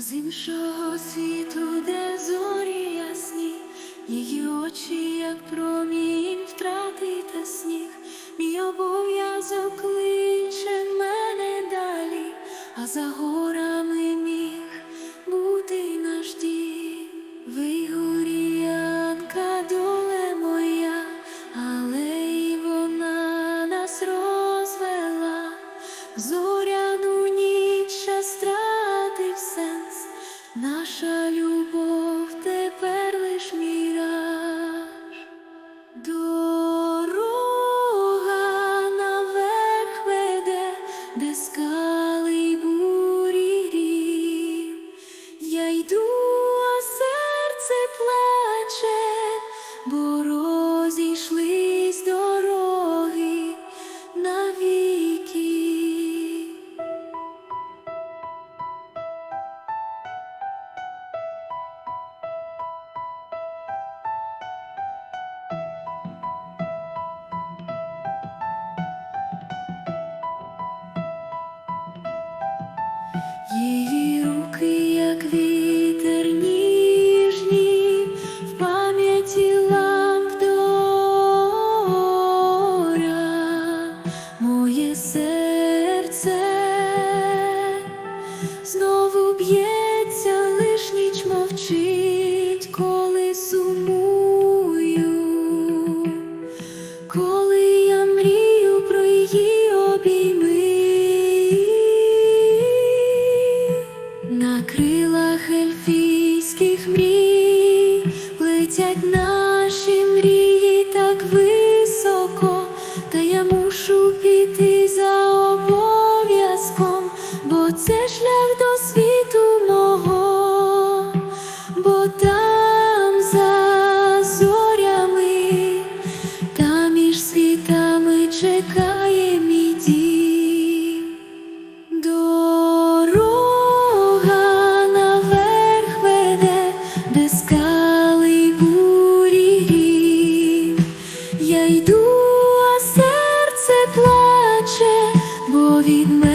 З іншого світу, де зорі ясні, її очі, як промінь, втрати та сніг, мій обов'язок кличе мене далі, а за горами міг бути наш дім. Вигоріянка доле моя, але й вона нас розвела. Палий я йду, а серце плаче, бо. сміється, лиш ніч мовчить, коли сумую, коли я мрію про її обійми, на крилах ельфійських мрій летять на. lead me.